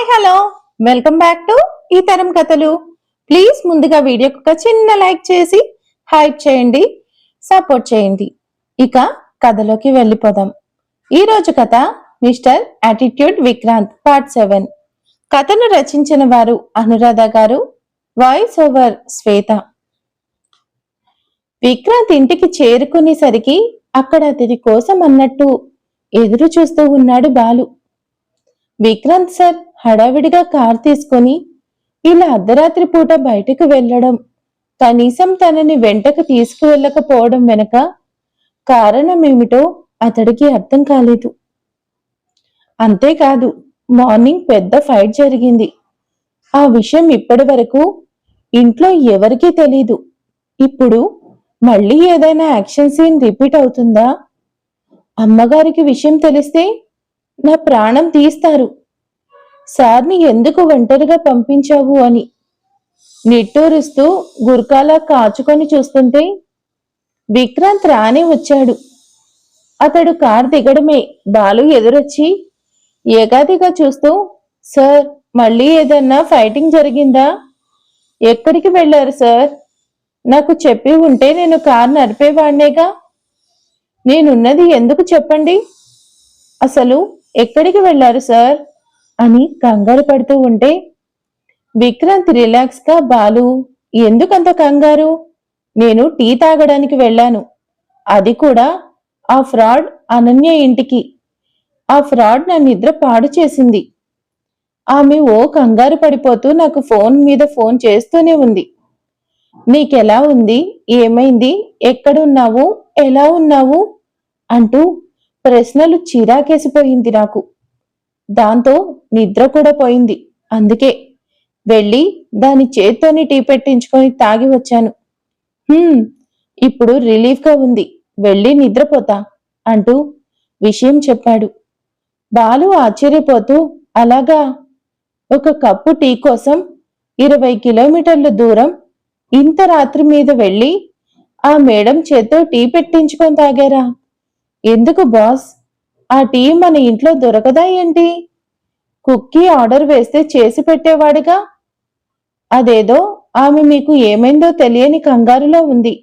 Hi hello welcome back to ఈ తరం కథలు ప్లీజ్ ముందుగా వీడియోకి ఒక చిన్న లైక్ చేసి హైప్ చేయండి సపోర్ట్ చేయండి. ఇక కథలోకి వెళ్ళిపోదాం. ఈ రోజు కథ mister attitude Vikrant part seven కథను రచించిన వారు అనురాధ గారు వాయిస్ ఓవర్ శ్వేత. విక్రాంత్ ఇంటికి చేరుకునేసరికి అక్కడ అతడి కోసం అన్నట్టు ఎదురు చూస్తూ ఉన్నాడు బాలు. విక్రాంత్ సార్ హడావిడిగా కార్ తీసుకొని ఇలా అర్ధరాత్రి పూట బయటకు వెళ్ళడం కనీసం తనని వెంటకు తీసుకువెళ్ళకపోవడం వెనక కారణమేమిటో అతడికి అర్థం కాలేదు. అంతేకాదు మార్నింగ్ పెద్ద ఫైట్ జరిగింది. ఆ విషయం ఇప్పటి వరకు ఇంట్లో ఎవరికీ తెలీదు. ఇప్పుడు మళ్ళీ ఏదైనా యాక్షన్ సీన్ రిపీట్ అవుతుందా? అమ్మగారికి విషయం తెలిస్తే నా ప్రాణం తీస్తారు. సార్ని ఎందుకు ఒంటరిగా పంపించావు అని నిట్టూరుస్తూ గుర్కాలా కాచుకొని చూస్తుంటే విక్రాంత్ రానే వచ్చాడు. అతడు కార్ దిగడమే. బాలు ఎదురొచ్చి ఏగాదిగా చూస్తూ సార్ మళ్ళీ ఏదన్నా ఫైటింగ్ జరిగిందా? ఎక్కడికి వెళ్ళారు సార్? నాకు చెప్పి ఉంటే నేను కార్ నడిపేవాణ్ణేగా? నేనున్నది ఎందుకు చెప్పండి? అసలు ఎక్కడికి వెళ్ళారు సార్? అని కంగారు పడుతూ ఉంటే విక్రాంత్ రిలాక్స్గా బాలు. ఎందుకంత కంగారు? నేను టీ తాగడానికి వెళ్ళాను. అది కూడా ఆ ఫ్రాడ్ అనన్య ఇంటికి. ఆ ఫ్రాడ్ నా నిద్ర పాడు చేసింది. ఆమె ఓ కంగారు పడిపోతూ నాకు ఫోన్ మీద ఫోన్ చేస్తూనే ఉంది. నీకెలా ఉంది? ఏమైంది? ఎక్కడున్నావు? ఎలా ఉన్నావు? అంటూ ప్రశ్నలు చిరాకేసిపోయింది నాకు. దాంతో నిద్ర కూడా పోయింది. అందుకే వెళ్ళి దాని చేత్తోని టీ పెట్టించుకొని తాగి వచ్చాను. ఇప్పుడు రిలీఫ్గా ఉంది. వెళ్ళి నిద్రపోతా అంటూ విషయం చెప్పాడు. బాలు ఆశ్చర్యపోతూ అలాగా? ఒక కప్పు టీ కోసం ఇరవై కిలోమీటర్ల దూరం ఇంత రాత్రి మీద వెళ్ళి ఆ మేడం చేత్తో టీ పెట్టించుకొని తాగారా? ఎందుకు బాస్? ఆ టీ మన ఇంట్లో దొరకదా ఏంటి? కుక్కీ ఆర్డర్ వేస్తే చేసి పెట్టేవాడుగా? అదేదో ఆమె మీకు ఏమైందో తెలియని కంగారులో ఉంది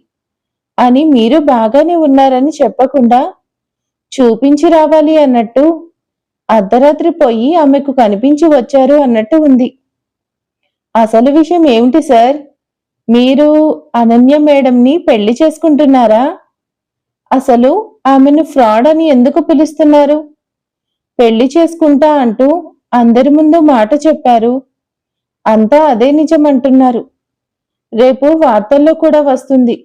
అని మీరు బాగానే ఉన్నారని చెప్పకుండా చూపించి రావాలి అన్నట్టు అర్ధరాత్రి పోయి ఆమెకు కనిపించి వచ్చారు అన్నట్టు ఉంది. అసలు విషయం ఏమిటి సార్? మీరు అనన్య మేడంని పెళ్ళి చేసుకుంటున్నారా? అసలు ఆమెను ఫ్రాడ్ అని ఎందుకు పిలుస్తున్నారు? పెళ్ళి చేసుకుంటా అంటూ అందరి ముందు మాట చెప్పారు. అంతా అదే నిజం అంటున్నారు రేపు వార్తల్లో కూడా వస్తుంది.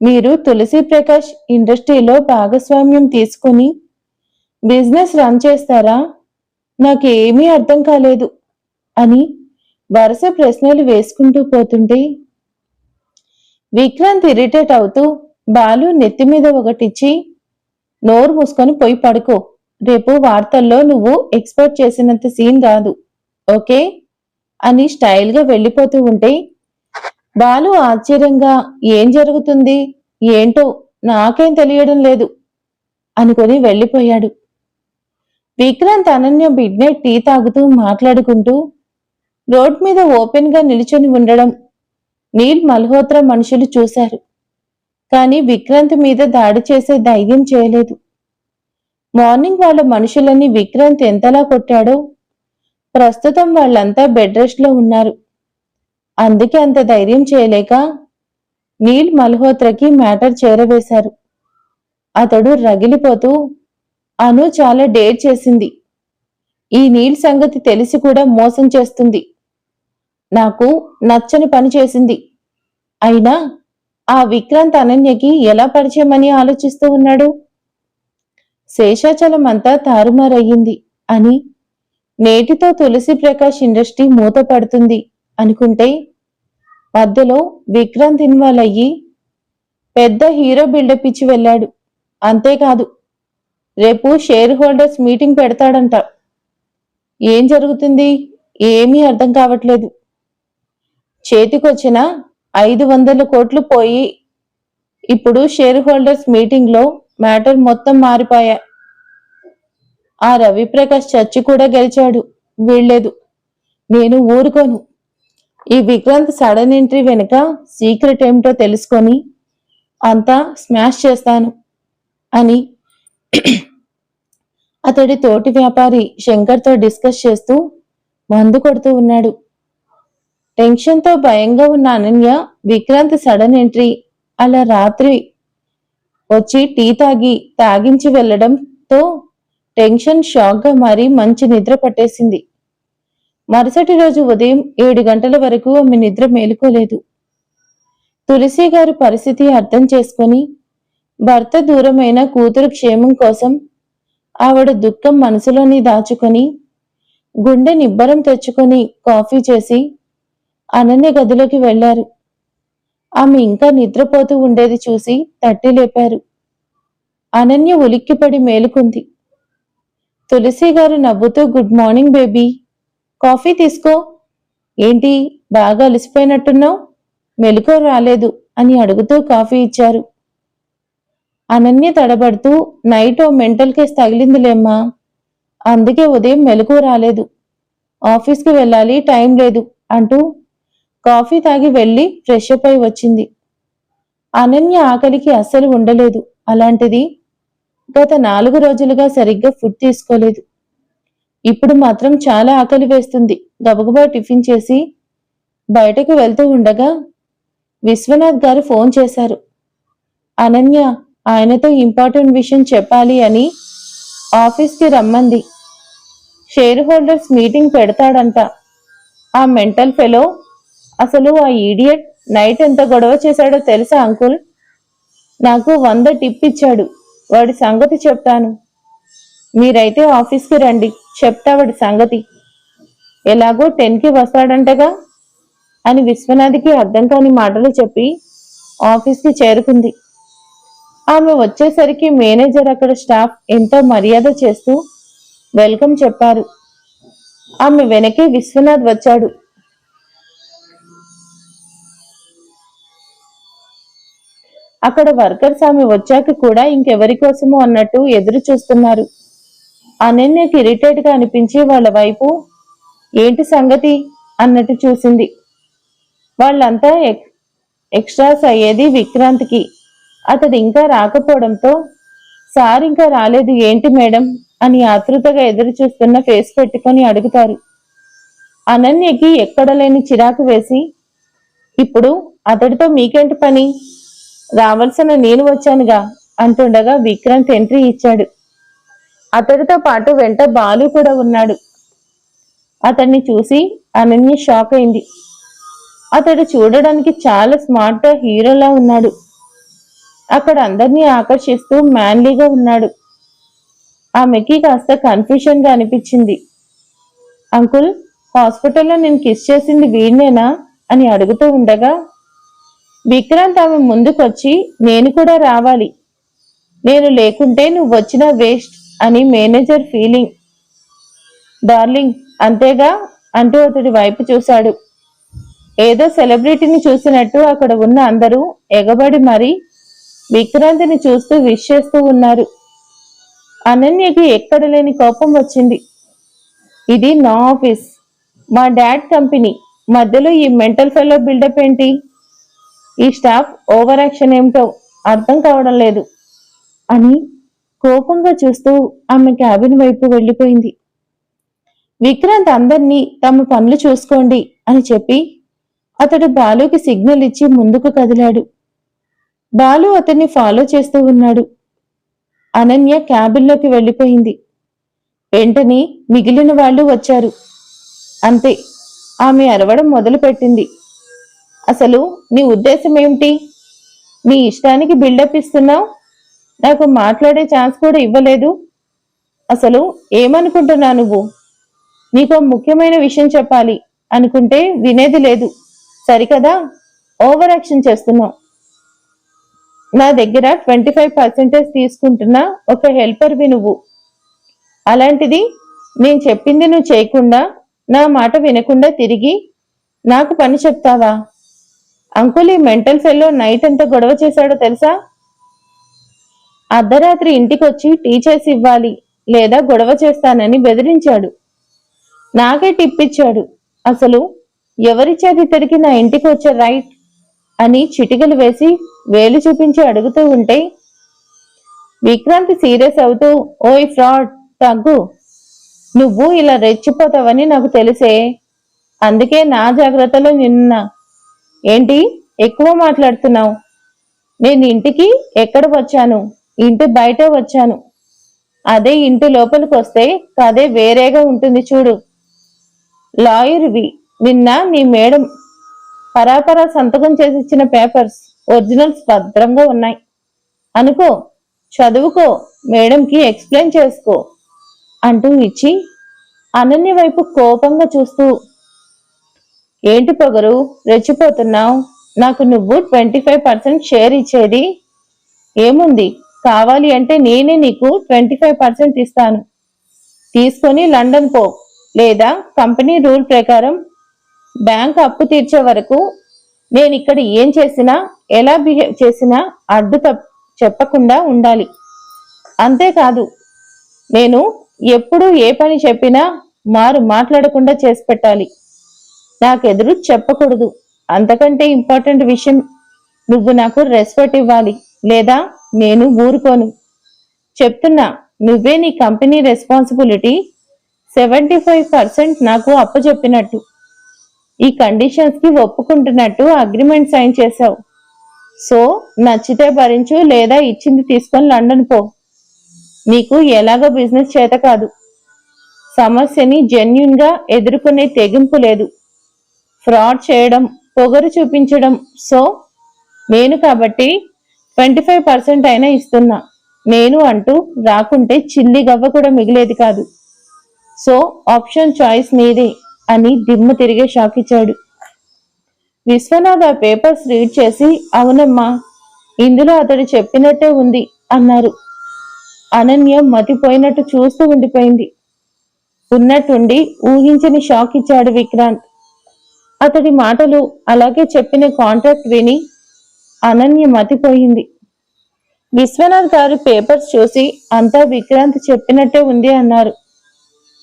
మీరు తులసి ప్రకాష్ ఇండస్ట్రీలో భాగస్వామ్యం తీసుకుని బిజినెస్ రన్ చేస్తారా? నాకేమీ అర్థం కాలేదు అని వరుస ప్రశ్నలు వేసుకుంటూ పోతుంటే విక్రాంత్ ఇరిటేట్ అవుతూ బాలు నెత్తి మీద ఒకటిచ్చి నోరు మూసుకొని పోయి పడుకో. రేపు వార్తల్లో నువ్వు ఎక్స్పెక్ట్ చేసినంత సీన్ రాదు ఓకే? అని స్టైల్గా వెళ్ళిపోతూ ఉంటే బాలు ఆశ్చర్యంగా ఏం జరుగుతుంది? ఏంటో నాకేం తెలియడం లేదు అనుకొని వెళ్ళిపోయాడు. Vikrant Ananya midnight tea తాగుతూ మాట్లాడుకుంటూ రోడ్ మీద ఓపెన్గా నిలుచొని ఉండడం. నీల్ మల్హోత్రా మనుషులు చూశారు. కానీ విక్రాంత్ మీద దాడి చేసే ధైర్యం చేయలేదు. మార్నింగ్ వాళ్ళ మనుషులని విక్రాంత్ ఎంతలా కొట్టాడో? ప్రస్తుతం వాళ్ళంతా బెడ్ రెస్ట్లో ఉన్నారు. అందుకే అంత ధైర్యం చేయలేక నీల్ మల్హోత్రకి మ్యాటర్ చేరవేశారు. అతడు రగిలిపోతూ అను చాలా డేర్ చేసింది. ఈ నీల్ సంగతి తెలిసి కూడా మోసం చేస్తుంది. నాకు నచ్చని పని చేసింది. అయినా ఆ విక్రాంత్ అనన్యకి ఎలా పరిచయమని ఆలోచిస్తూ ఉన్నాడు? శేషాచలం అంతా తారుమారయ్యింది అని. నేటితో తులసి ప్రకాష్ ఇండస్ట్రీ మూతపడుతుంది అనుకుంటే మధ్యలో విక్రాంత్ ఇన్వాల్వ్ అయ్యి పెద్ద హీరో బిల్డప్ ఇచ్చి వెళ్ళాడు. అంతేకాదు రేపు షేర్ హోల్డర్స్ మీటింగ్ పెడతాడంట. ఏం జరుగుతుంది? ఏమీ అర్థం కావట్లేదు. చేతికొచ్చిన ఐదు వందల కోట్లు పోయి ఇప్పుడు షేర్ హోల్డర్స్ మీటింగ్లో మ్యాటర్ మొత్తం మారిపోయా. ఆ రవిప్రకాష్ చచ్చి కూడా గెలిచాడు. వీళ్ళలేదు నేను ఊరుకోను. ఈ విక్రాంత్ సడన్ ఎంట్రీ వెనుక సీక్రెట్ ఏమిటో తెలుసుకొని అంతా స్మాష్ చేస్తాను అని అతడి తోటి వ్యాపారి శంకర్తో డిస్కస్ చేస్తూ మందు కొడుతూ ఉన్నాడు. టెన్షన్తో భయంగా ఉన్న అనన్య విక్రాంత్ సడన్ ఎంట్రీ అలా రాత్రి వచ్చి టీ తాగి తాగించి వెళ్ళడంతో టెన్షన్ షాక్గా మారి మంచి నిద్ర పట్టేసింది. మరుసటి రోజు ఉదయం ఏడు గంటల వరకు ఆమె నిద్ర మేలుకోలేదు. తులసి గారి పరిస్థితి అర్థం చేసుకొని భర్త దూరమైన కూతురు క్షేమం కోసం ఆవిడ దుఃఖం మనసులోని దాచుకొని గుండె నిబ్బరం తెచ్చుకొని కాఫీ చేసి అనన్య గదిలోకి వెళ్ళారు ఆమె ఇంకా నిద్రపోతూ ఉండేది చూసి తట్టి లేపారు. అనన్య ఉలిక్కిపడి మేలుకుంది. తులసి గారు నవ్వుతూ గుడ్ మార్నింగ్ బేబీ. కాఫీ తీసుకో. ఏంటి బాగా అలసిపోయినట్టున్నావు? మెలుకో రాలేదు అని అడుగుతూ కాఫీ ఇచ్చారు. అనన్య తడబడుతూ నైట్ ఓ మెంటల్ కేస్ తగిలిందిలేమ్మా. అందుకే ఉదయం మెలకు రాలేదు. ఆఫీస్కి వెళ్ళాలి టైం లేదు అంటూ కాఫీ తాగి వెళ్ళి ఫ్రెష్ అప్ అయి వచ్చింది. అనన్య ఆకలికి అస్సలు ఉండలేదు. అలాంటిది గత నాలుగు రోజులుగా సరిగ్గా ఫుడ్ తీసుకోలేదు. ఇప్పుడు మాత్రం చాలా ఆకలి వేస్తుంది. గబగబా టిఫిన్ చేసి బయటకు వెళ్తూ ఉండగా విశ్వనాథ్ గారు ఫోన్ చేశారు. అనన్య ఆయనతో ఇంపార్టెంట్ విషయం చెప్పాలి అని ఆఫీస్కి రమ్మంది. షేర్ హోల్డర్స్ మీటింగ్ పెడతాడంట. ఆ మెంటల్ ఫెలో అసలు ఆ ఈడియట్ నైట్ ఎంత గొడవ చేశాడో తెలుసా అంకుల్? నాకు వంద టిప్ ఇచ్చాడు. వాడి సంగతి చెప్తాను. మీరైతే ఆఫీస్కి రండి. చెప్తా వాడి సంగతి. ఎలాగో టెన్కి వస్తాడంటగా? అని విశ్వనాథ్కి అర్థం కాని మాటలు చెప్పి ఆఫీస్కి చేరుకుంది. ఆమె వచ్చేసరికి మేనేజర్ అక్కడ స్టాఫ్ ఎంతో మర్యాద చేస్తూ వెల్కమ్ చెప్పారు. ఆమె వెనకే విశ్వనాథ్ వచ్చాడు. అక్కడ వర్కర్స్ ఆమె వచ్చాక కూడా ఇంకెవరి కోసమో అన్నట్టు ఎదురు చూస్తున్నారు. అనన్యకి ఇరిటేట్గా అనిపించి వాళ్ళ వైపు ఏంటి సంగతి అన్నట్టు చూసింది. వాళ్ళంతా ఎక్- ఎక్స్ట్రాస్ అయ్యేది విక్రాంత్కి. అతడు ఇంకా రాకపోవడంతో సార్ ఇంకా రాలేదు ఏంటి మేడం? అని ఆతృతగా ఎదురు చూస్తున్న ఫేస్ పెట్టుకొని అడుగుతారు. అనన్యకి ఎక్కడ లేని చిరాకు వేసి ఇప్పుడు అతడితో మీకేంటి పని? రావాల్సిన నేను వచ్చానుగా అంటుండగా విక్రాంత్ ఎంట్రీ ఇచ్చాడు. అతడితో పాటు వెంట బాలు కూడా ఉన్నాడు. అతన్ని చూసి అనన్య షాక్ అయింది. అతడు చూడడానికి చాలా స్మార్ట్ హీరోలా ఉన్నాడు. అక్కడ అందరినీ ఆకర్షిస్తూ మ్యాన్లీగా ఉన్నాడు. ఆమెకి కాస్త కన్ఫ్యూషన్గా అనిపించింది. అంకుల్ హాస్పిటల్లో నేను కిస్ చేసింది వీడినేనా అని అడుగుతూ ఉండగా విక్రాంత్ ఆమె ముందుకొచ్చి నేను కూడా రావాలి. నేను లేకుంటే నువ్వు వచ్చిన వేస్ట్ అని మేనేజర్ ఫీలింగ్. డార్లింగ్ అంతేగా? అంటూ అతడి వైపు చూశాడు. ఏదో సెలబ్రిటీని చూసినట్టు అక్కడ ఉన్న అందరూ ఎగబడి మరి విక్రాంతిని చూస్తూ విష్ చేస్తూ ఉన్నారు. అనన్యకి ఎక్కడ లేని కోపం వచ్చింది. ఇది నా ఆఫీస్. మా డాడ్ కంపెనీ. మధ్యలో ఈ మెంటల్ ఫెలో బిల్డప్ ఏంటి? ఈ స్టాఫ్ ఓవర్ యాక్షన్ ఏమిటో అర్థం కావడం లేదు. అని కోపంగా చూస్తూ ఆమె క్యాబిన్ వైపు వెళ్ళిపోయింది. విక్రాంత్ అందరినీ తమ పనులు చూసుకోండి అని చెప్పి అతడు బాలుకి సిగ్నల్ ఇచ్చి ముందుకు కదిలాడు. బాలు అతన్ని ఫాలో చేస్తూ ఉన్నాడు. అనన్య క్యాబిన్లోకి వెళ్ళిపోయింది. వెంటనే మిగిలిన వాళ్ళు వచ్చారు. అంతే. ఆమె అరవడం మొదలుపెట్టింది. అసలు నీ ఉద్దేశం ఏమిటి? నీ ఇష్టానికి బిల్డప్ ఇస్తున్నావు? నాకు మాట్లాడే ఛాన్స్ కూడా ఇవ్వలేదు. అసలు ఏమనుకుంటున్నా నువ్వు? నీకు ముఖ్యమైన విషయం చెప్పాలి అనుకుంటే వినేది లేదు. సరికదా? ఓవర్ యాక్షన్ చేస్తున్నావు. నా దగ్గర ట్వంటీ ఫైవ్ పర్సెంటేజ్ తీసుకుంటున్న ఒక హెల్పర్వి నువ్వు. అలాంటిది నేను చెప్పింది నువ్వు చేయకుండా నా మాట వినకుండా తిరిగి నాకు పని చెప్తావా? అంకుల్ ఈ మెంటల్ ఫెల్లో నైట్ ఎంత గొడవ చేశాడో తెలుసా? అర్ధరాత్రి ఇంటికొచ్చి టీ చేసి ఇవ్వాలి లేదా గొడవ చేస్తానని బెదిరించాడు. నాకే టిప్ ఇచ్చాడు అసలు ఎవరిచ్చేది ఇతడికి నా ఇంటికి వచ్చే రైట్ అని చిటికలు వేసి వేలు చూపించి అడుగుతూ ఉంటే విక్రాంతి సీరియస్ అవుతూ ఓయ్ ఫ్రాడ్ తగ్గు. నువ్వు ఇలా రెచ్చిపోతావని నాకు తెలిసే. అందుకే నా జాగ్రత్తలో నిన్న ఏంటి? ఎక్కువ మాట్లాడుతున్నావు. నేను ఇంటికి ఎక్కడ వచ్చాను? ఇంటి బయట వచ్చాను. అదే ఇంటి లోపలికి వస్తే కదే వేరేగా ఉంటుంది చూడు. లాయర్వి నిన్న నీ మేడం పరాపరా సంతకం చేసి ఇచ్చిన పేపర్స్ ఒరిజినల్స్ భద్రంగా ఉన్నాయి. అనుకో చదువుకో మేడంకి ఎక్స్ప్లెయిన్ చేసుకో అంటూ ఇచ్చి అనన్య వైపు కోపంగా చూస్తూ ఏంటి పొగరు? రెచ్చిపోతున్నావు. నాకు నువ్వు ట్వంటీ ఫైవ్ పర్సెంట్ షేర్ ఇచ్చేది. ఏముంది? కావాలి అంటే నేనే నీకు ట్వంటీ ఫైవ్ పర్సెంట్ ఇస్తాను. తీసుకొని లండన్ పో. లేదా కంపెనీ రూల్ ప్రకారం బ్యాంక్ అప్పు తీర్చే వరకు నేను ఇక్కడ ఏం చేసినా ఎలా బిహేవ్ చేసినా అడ్డు తప్ చెప్పకుండా ఉండాలి. అంతేకాదు నేను ఎప్పుడు ఏ పని చెప్పినా మారు మాట్లాడకుండా చేసి పెట్టాలి. నాకెదురు చెప్పకూడదు. అంతకంటే ఇంపార్టెంట్ విషయం నువ్వు నాకు రెస్పెక్ట్ ఇవ్వాలి. లేదా నేను ఊరుకోను. చెప్తున్నా నువ్వే నీ company responsibility seventy five percent నాకు అప్పచెప్పినట్టు. ఈ కండిషన్స్కి ఒప్పుకుంటున్నట్టు అగ్రిమెంట్ సైన్ చేశావు. సో నచ్చితే భరించు లేదా ఇచ్చింది తీసుకొని లండన్ పో. నీకు ఎలాగో బిజినెస్ చేత కాదు. సమస్యని జెన్యున్గా ఎదుర్కొనే తెగింపు లేదు. ఫ్రాడ్ చేయడం పొగరు చూపించడం. సో నేను కాబట్టి ట్వంటీ ఫైవ్ పర్సెంట్ అయినా ఇస్తున్నా. నేను అంటూ రాకుంటే చిల్లి గవ్వ కూడా మిగిలేది కాదు. సో ఆప్షన్ చాయిస్ మీదే అని దిమ్మ తిరిగే షాక్ ఇచ్చాడు. విశ్వనాథ్ ఆ పేపర్స్ రీడ్ చేసి అవునమ్మా ఇందులో అతడు చెప్పినట్టే ఉంది అన్నారు. అనన్య మతిపోయినట్టు చూస్తూ ఉండిపోయింది. ఉన్నట్టుండి ఊహించని షాక్ ఇచ్చాడు విక్రాంత్. అతడి మాటలు అలాగే చెప్పిన కాంట్రాక్ట్ విని అనన్య మతిపోయింది. విశ్వనాథ్ గారు పేపర్స్ చూసి అంతా విక్రాంత్ చెప్పినట్టే ఉంది అన్నారు.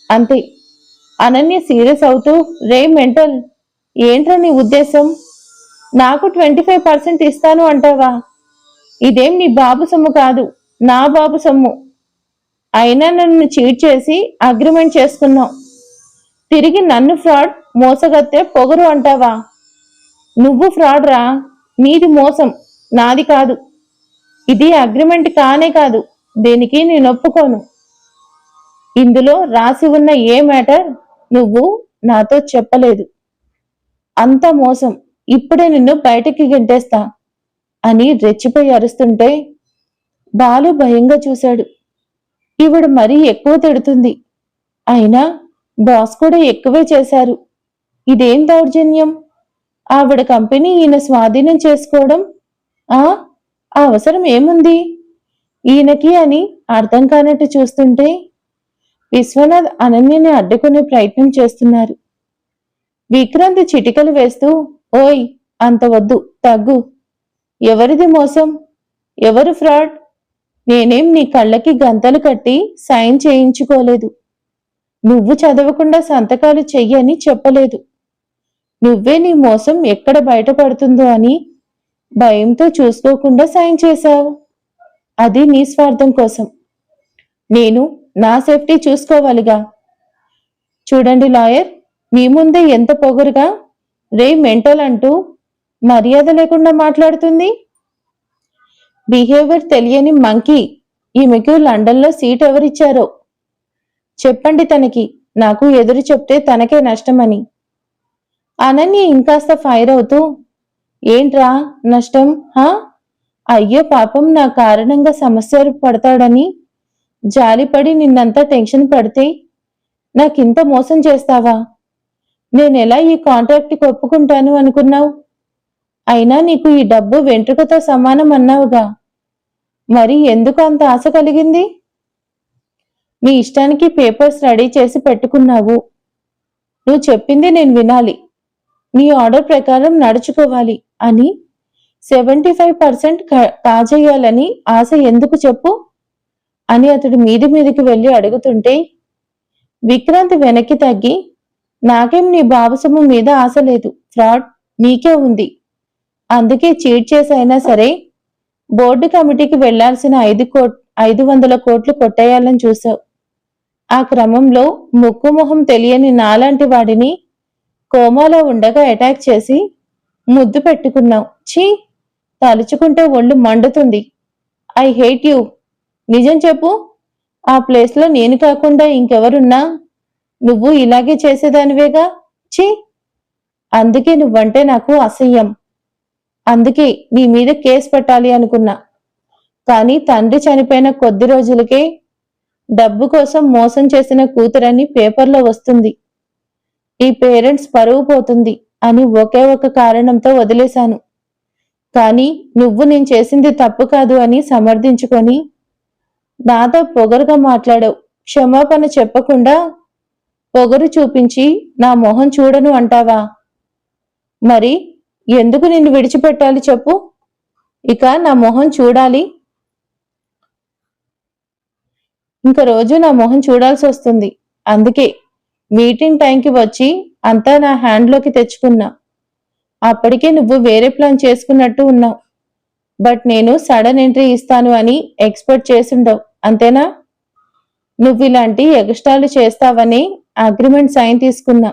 అంతే. అనన్య సీరియస్ అవుతూ రే మెంటల్ ఏంట్రా నీ ఉద్దేశం? నాకు ట్వంటీ ఫైవ్ పర్సెంట్ ఇస్తాను అంటావా? ఇదేం నీ బాబు సొమ్ము కాదు నా బాబు సొమ్ము. అయినా నన్ను చీట్ చేసి అగ్రిమెంట్ చేసుకున్నావు. తిరిగి నన్ను ఫ్రాడ్ మోసగత్తే పొగరు అంటావా? నువ్వు ఫ్రాడ్ రా నీది మోసం నాది కాదు. ఇది అగ్రిమెంట్ కానే కాదు దీనికి నేను ఒప్పుకోను. ఇందులో రాసి ఉన్న ఏ మ్యాటర్ నువ్వు నాతో చెప్పలేదు. అంత మోసం ఇప్పుడే నిన్ను బయటికి గెంటేస్తా అని రెచ్చిపోయి అరుస్తుంటే బాలు భయంగా చూశాడు. ఈవిడ మరీ ఎక్కువ తిడుతుంది. అయినా బాస్ కూడా ఎక్కువే చేశారు. ఇదేం దౌర్జన్యం? ఆవిడ కంపెనీ ఈయన స్వాధీనం చేసుకోవడం? ఆ అవసరం ఏముంది? ఈయనకి అని అర్థం కానట్టు చూస్తుంటే విశ్వనాథ్ అనన్యని అడ్డుకునే ప్రయత్నం చేస్తున్నారు. విక్రాంత్ చిటికలు వేస్తూ ఓయ్ అంత వద్దు తగ్గు. ఎవరిది మోసం? ఎవరు ఫ్రాడ్? నేనేం నీ కళ్ళకి గంతలు కట్టి సైన్ చేయించుకోలేదు. నువ్వు చదవకుండా సంతకాలు చెయ్యని చెప్పలేదు. నువ్వే నీ మోసం ఎక్కడ బయటపడుతుందో అని భయంతో చూసుకోకుండా సాయం చేశావు. అది నీ స్వార్థం కోసం. నేను నా సేఫ్టీ చూసుకోవాలిగా. చూడండి లాయర్ మీ ముందే ఎంత పొగరుగా రే మెంటల్ అంటూ మర్యాద లేకుండా మాట్లాడుతుంది. బిహేవియర్ తెలియని మంకీ ఈమెకు లండన్లో సీట్ ఎవరిచ్చారో? చెప్పండి తనకి. నాకు ఎదురు చెప్తే తనకే నష్టమని. అనన్య ఇంకాస్త ఫైర్ అవుతూ ఏంట్రా? నష్టం? హా? అయ్యో పాపం నా కారణంగా సమస్యలు పడతాడని? జాలిపడి నిన్నంతా టెన్షన్ పడితే నాకింత మోసం చేస్తావా? నేనెలా ఈ కాంట్రాక్ట్కి ఒప్పుకుంటాను అనుకున్నావు? అయినా నీకు ఈ డబ్బు వెంట్రుకతో సమానం అన్నావుగా. మరి ఎందుకు అంత ఆశ కలిగింది? నీ ఇష్టానికి పేపర్స్ రెడీ చేసి పెట్టుకున్నావు. నువ్వు చెప్పింది నేను వినాలి. మీ ఆర్డర్ ప్రకారం నడుచుకోవాలి అని సెవెంటీ ఫైవ్ పర్సెంట్ కాజేయాలని ఆశ ఎందుకు చెప్పు? అని అతడు మీది మీదికి వెళ్ళి అడుగుతుంటే విక్రాంత్ వెనక్కి తగ్గి నాకేం నీ బాబుసము మీద ఆశ లేదు ఫ్రాడ్ నీకే ఉంది. అందుకే చీట్ చేసైనా సరే బోర్డు కమిటీకి వెళ్ళాల్సిన ఐదు కోట్ ఐదు వందల కోట్లు కొట్టేయాలని చూశావు. ఆ క్రమంలో ముక్కు మొహం తెలియని నాలాంటి వాడిని కోమాలో ఉండగా అటాక్ చేసి ముద్దు పెట్టుకున్నావు. ఛీ! తలుచుకుంటే ఒళ్ళు మండుతుంది. I hate you. నిజం చెప్పు. ఆ ప్లేస్లో నేను కాకుండా ఇంకెవరున్నా? నువ్వు ఇలాగే చేసేదానివేగా? ఛీ! అందుకే నువ్వంటే నాకు అసహ్యం. అందుకే నీ మీద కేసు పెట్టాలి అనుకున్నా. కానీ తండ్రి చనిపోయిన కొద్ది రోజులకే డబ్బు కోసం మోసం చేసిన కూతురని పేపర్లో వస్తుంది. ఈ పేరెంట్స్ పరువు పోతుంది అని ఒకే ఒక కారణంతో వదిలేశాను. కానీ నువ్వు నేను చేసింది తప్పు కాదు అని సమర్థించుకొని నాతో పొగరుగా మాట్లాడావు. క్షమాపణ చెప్పకుండా పొగరు చూపించి నా మొహం చూడను అంటావా? మరి ఎందుకు నిన్ను విడిచిపెట్టాలి చెప్పు? ఇక నా మొహం చూడాలి. ఇంక రోజు నా మొహం చూడాల్సి వస్తుంది. అందుకే మీటింగ్ టైంకి వచ్చి అంతా నా హ్యాండ్లోకి తెచ్చుకున్నా. అప్పటికే నువ్వు వేరే ప్లాన్ చేసుకున్నట్టు ఉన్నావు. బట్ నేను సడన్ ఎంట్రీ ఇస్తాను అని ఎక్స్పెక్ట్ చేసుండవు అంతేనా? నువ్వు ఇలాంటి ఎగస్టాలు చేస్తావని అగ్రిమెంట్ సైన్ తీసుకున్నా.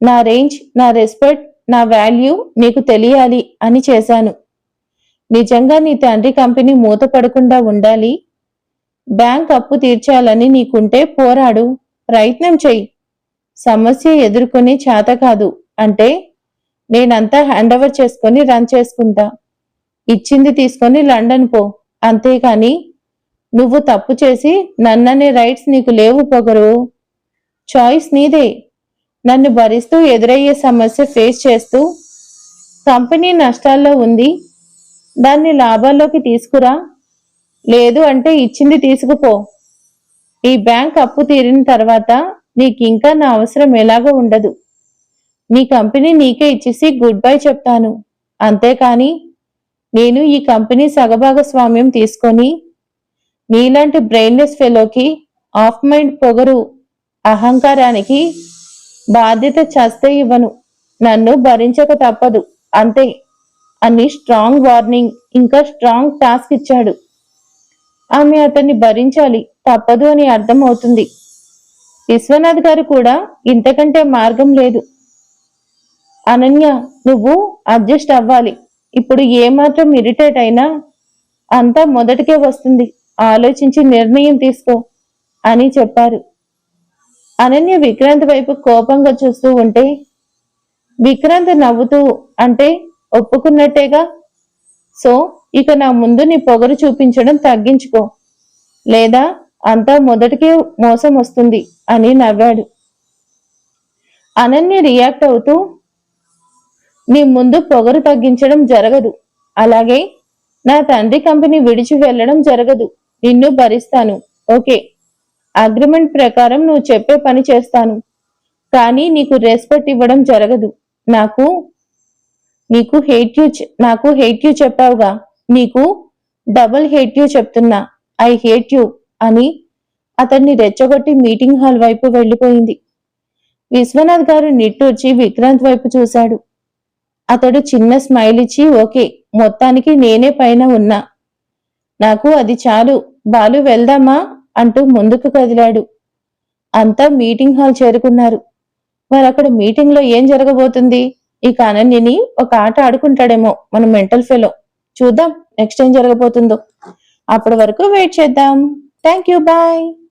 నా రేంజ్ నా రెస్పెక్ట్ నా వాల్యూ నీకు తెలియాలి అని చేశాను. నిజంగా నీ తండ్రి కంపెనీ మూతపడకుండా ఉండాలి. బ్యాంక్ అప్పు తీర్చాలని నీకుంటే పోరాడు. ప్రయత్నం చెయ్యి. సమస్య ఎదుర్కొని చేత కాదు. అంటే నేనంతా హ్యాండ్ ఓవర్ చేసుకొని రన్ చేసుకుంటా. ఇచ్చింది తీసుకొని లండన్ పో. అంతేకాని నువ్వు తప్పు చేసి నన్ననే రైట్స్ నీకు లేవు పొగరు. చాయిస్ నీదే. నన్ను భరిస్తూ ఎదురయ్యే సమస్య ఫేస్ చేస్తూ కంపెనీ నష్టాల్లో ఉంది. దాన్ని లాభాల్లోకి తీసుకురా. లేదు అంటే ఇచ్చింది తీసుకుపో. ఈ బ్యాంక్ అప్పు తీరిన తర్వాత నీకింకా ఇంకా నా అవసరం ఎలాగో ఉండదు. నీ కంపెనీ నీకే ఇచ్చేసి గుడ్ బై చెప్తాను. అంతేకాని నేను ఈ కంపెనీ సగభాగస్వామ్యం తీసుకొని నీలాంటి బ్రెయిన్లెస్ ఫెలోకి ఆఫ్ మైండ్ పొగరు అహంకారానికి బాధ్యత చస్తే ఇవ్వను. నన్ను భరించక తప్పదు. అంతే. అని స్ట్రాంగ్ వార్నింగ్ ఇంకా స్ట్రాంగ్ టాస్క్ ఇచ్చాడు. ఆమె అతన్ని భరించాలి. తప్పదు అని అర్థం అవుతుంది విశ్వనాథ్ గారు కూడా ఇంతకంటే మార్గం లేదు. అనన్య నువ్వు అడ్జస్ట్ అవ్వాలి. ఇప్పుడు ఏమాత్రం ఇరిటేట్ అయినా అంతా మొదటికే వస్తుంది. ఆలోచించి నిర్ణయం తీసుకో అని చెప్పారు. అనన్య విక్రాంత్ వైపు కోపంగా చూస్తూ ఉంటే విక్రాంత్ నవ్వుతూ అంటే ఒప్పుకున్నట్టేగా? సో ఇక నా ముందు నీ పొగరు చూపించడం తగ్గించుకో. లేదా అంతా మొదటికే మోసం వస్తుంది అని నవ్వాడు. అనన్య రియాక్ట్ అవుతూ నీ ముందు పొగరు తగ్గించడం జరగదు. అలాగే నా తండ్రి కంపెనీ విడిచి వెళ్ళడం జరగదు. నిన్ను భరిస్తాను. ఓకే. అగ్రిమెంట్ ప్రకారం నువ్వు చెప్పే పని చేస్తాను. కానీ నీకు రెస్పెక్ట్ ఇవ్వడం జరగదు. నాకు నీకు హేట్ యూ నాకు హేట్ యూ చెప్పావుగా. నీకు డబుల్ హేట్ యూ చెప్తున్నా. I hate you. అని అతన్ని రెచ్చగొట్టి మీటింగ్ హాల్ వైపు వెళ్ళిపోయింది. విశ్వనాథ్ గారు నిట్టూర్చి విక్రాంత్ వైపు చూశాడు. అతడు చిన్న స్మైల్ ఇచ్చి ఓకే మొత్తానికి నేనే పైన ఉన్నా. నాకు అది చాలు. బాలు వెళ్దామా? అంటూ ముందుకు కదిలాడు. అంతా మీటింగ్ హాల్ చేరుకున్నారు. మరి అక్కడ మీటింగ్లో ఏం జరగబోతుంది? ఇక అనన్యని ఒక ఆట ఆడుకుంటాడేమో మన మెంటల్ ఫెలో. చూద్దాం నెక్స్ట్ ఏం జరగబోతుందో. అప్పటి వరకు వెయిట్ చేద్దాం. Thank you. Bye.